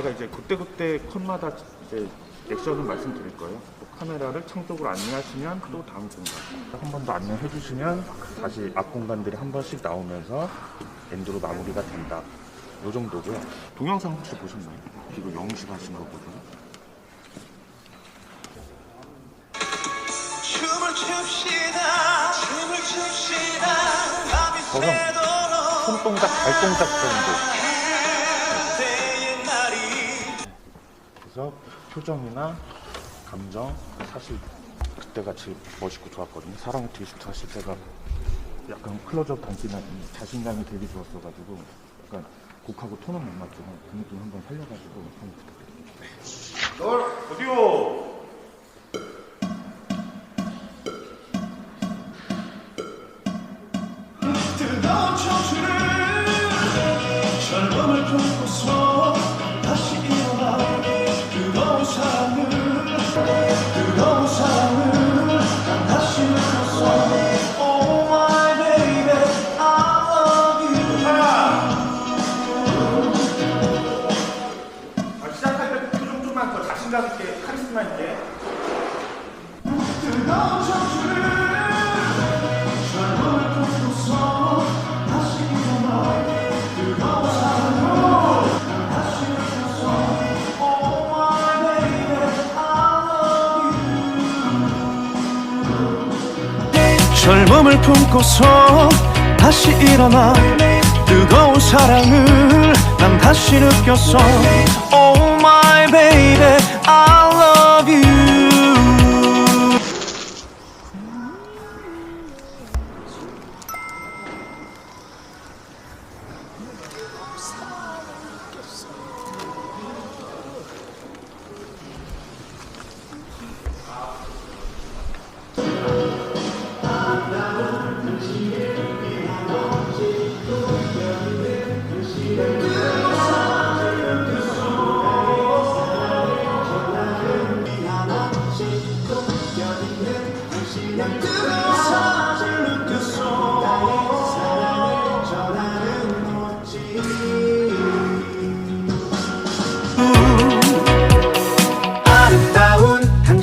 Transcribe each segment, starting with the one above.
제가 이제 그때그때 컷마다 이제 액션을 말씀드릴 거예요. 또 카메라를 창 쪽으로 안내하시면 또 다음 공간. 한 번 더 안내해 주시면 다시 앞 공간들이 한 번씩 나오면서 엔드로 마무리가 된다. 요 정도고요. 동영상 혹시 보셨나요? 이거 영식 하신 춥시다 밤이 저는 손동작, 발동작 정도. 그래서 표정이나 감정 사실 그때가 제일 멋있고 좋았거든요. 사랑 트위스트 하실 때가 약간 클로즈업 담기나 이 자신감이 되게 좋았어가지고 약간 곡하고 톤은 못 맞지만 그 느낌 한번 살려가지고 한번 부탁드립니다. 널 어디요? 젊음을 품고서 다시 일어나 뜨거운 사랑을 난 다시 느꼈어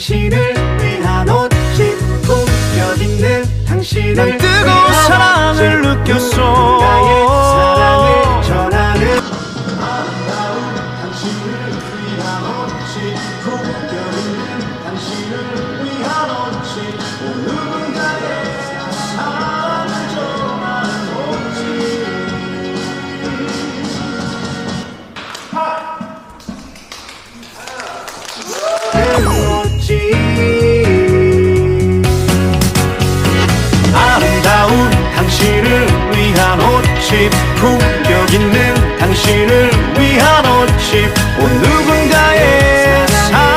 당신을 위한 옷집 품격 있는 당신을 뜨거운 사랑을 느꼈어. 나의 사랑을 전하는 아름다운 당신을 위한 옷집 품격 있는 당신을 위한 옷집 오 옷집 품격 있는 당신을 위한 옷집. 온 누군가의 사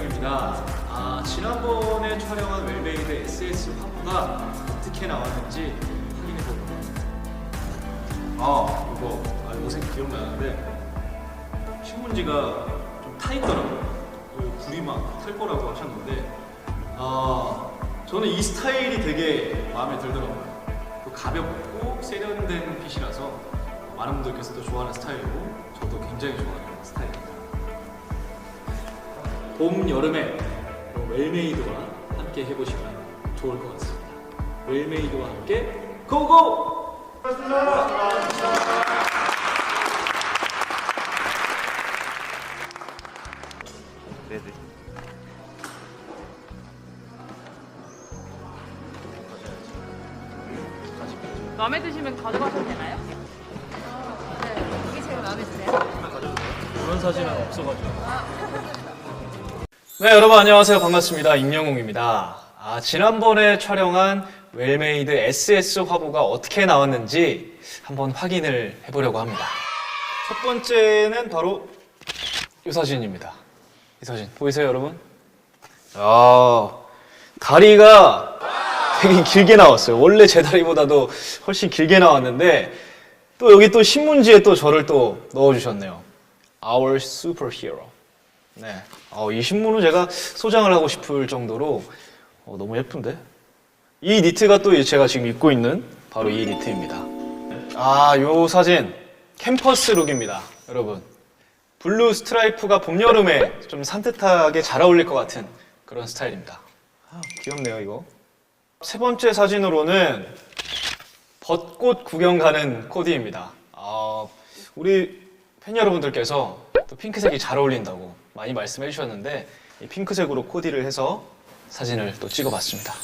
임영웅입니다 아 지난번에 촬영한 웰메이드 SS 화보가 어떻게 나왔는지 확인해 보고 아 이거 아, 요새 기억나는데 신문지가 좀 타있더라고요. 그 굴이 막 탈 거라고 하셨는데 아 저는 이 스타일이 되게 마음에 들더라고요. 또 가볍고 세련된 핏이라서 많은 분들께서도 좋아하는 스타일이고 저도 굉장히 좋아하는 스타일입니다. 봄 여름에 웰메이드와 함께 해보시면 좋을 것 같습니다. 웰메이드와 함께 고고! 네네. 마음에 드시면 가져가셔도 되나요? 네, 이게 제일 마음에 드세요? 그런 사진은 없어가지고. 네, 여러분 안녕하세요. 반갑습니다. 임영웅입니다. 아, 지난번에 촬영한 웰메이드 SS 화보가 어떻게 나왔는지 한번 확인을 해보려고 합니다. 첫 번째는 바로 이 사진입니다. 이 사진 보이세요, 여러분? 아, 다리가 되게 길게 나왔어요. 원래 제 다리보다도 훨씬 길게 나왔는데 또 여기 또 신문지에 또 저를 또 넣어주셨네요. Our Superhero. 네. 어, 이 신문은 제가 소장을 하고 싶을 정도로 어, 너무 예쁜데? 이 니트가 또 제가 지금 입고 있는 바로 이 니트입니다. 아, 요 사진 캠퍼스 룩입니다, 여러분. 블루 스트라이프가 봄 여름에 좀 산뜻하게 잘 어울릴 것 같은 그런 스타일입니다. 아, 귀엽네요, 이거. 세 번째 사진으로는 벚꽃 구경 가는 코디입니다. 아, 우리 팬 여러분들께서 또 핑크색이 잘 어울린다고 많이 말씀해 주셨는데 이 핑크색으로 코디를 해서 사진을 또 찍어봤습니다.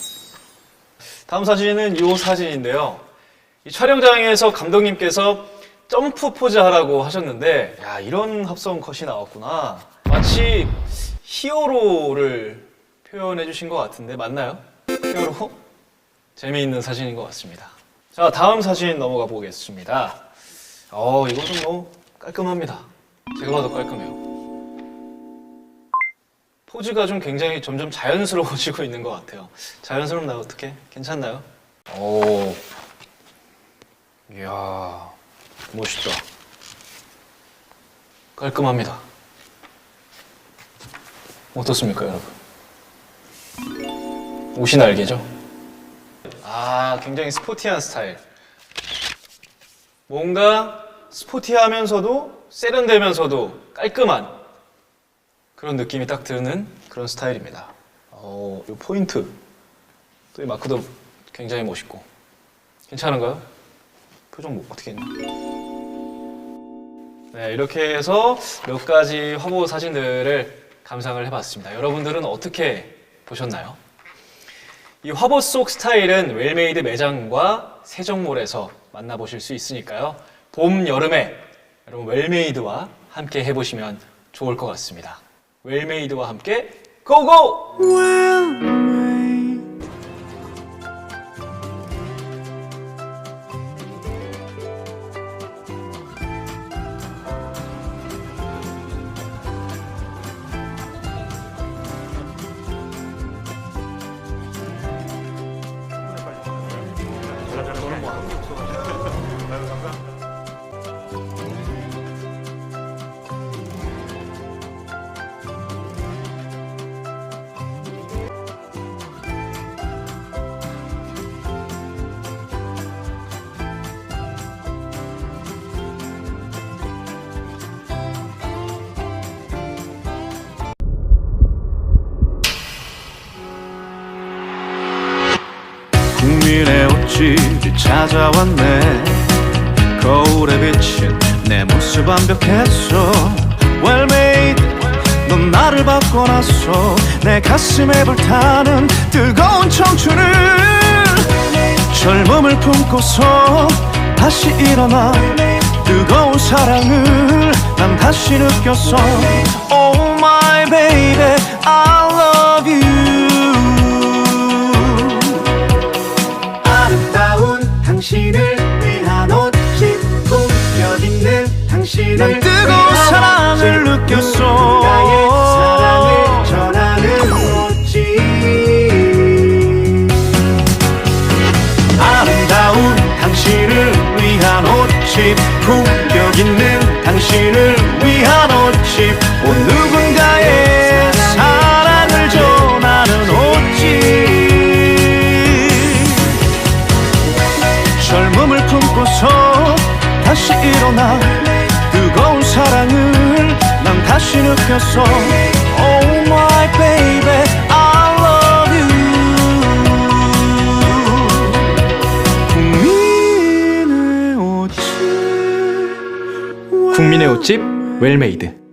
다음 사진은 이 사진인데요. 이 촬영장에서 감독님께서 점프 포즈 하라고 하셨는데 야 이런 합성 컷이 나왔구나. 마치 히어로를 표현해 주신 것 같은데 맞나요? 히어로? 재미있는 사진인 것 같습니다. 자, 다음 사진 넘어가 보겠습니다. 어, 이것은 뭐 깔끔합니다. 제가 봐도 깔끔해요. 포즈가 좀 굉장히 점점 자연스러워지고 있는 것 같아요. 자연스럽나요? 어떻게? 괜찮나요? 오, 이야, 멋있다. 깔끔합니다. 어떻습니까, 여러분? 옷이 날개죠? 아, 굉장히 스포티한 스타일. 뭔가 스포티하면서도 세련되면서도 깔끔한 그런 느낌이 딱 드는 그런 스타일입니다. 어, 이 포인트. 또 이 마크도 굉장히 멋있고. 괜찮은가요? 표정 뭐 어떻게 했나? 네, 이렇게 해서 몇 가지 화보 사진들을 감상을 해봤습니다. 여러분들은 어떻게 보셨나요? 이 화보 속 스타일은 웰메이드 매장과 세정몰에서 만나보실 수 있으니까요. 봄, 여름에 여러분 웰메이드와 함께 해보시면 좋을 것 같습니다. 웰메이드와 함께 고고! 국민의 옷집이 찾아왔네. 거울에 비친 내 모습 완벽했어. Well made 넌 나를 바꿔놨어. 내 가슴에 불타는 뜨거운 청춘을 젊음을 품고서 다시 일어나. 뜨거운 사랑을 난 다시 느꼈어 난 뜨거운 사랑을 느꼈어. 나의 사랑을 전하는 옷집 아름다운 당신을 위한 옷집 옷집 품격 있는 당신을 위한 옷집. 온 누군가의 사랑을 전하는 옷집. 젊음을 품고서 다시 일어나 사랑을 난 다시 느꼈어. Oh my baby I love you. 국민의 옷집 국민의 옷집 웰메이드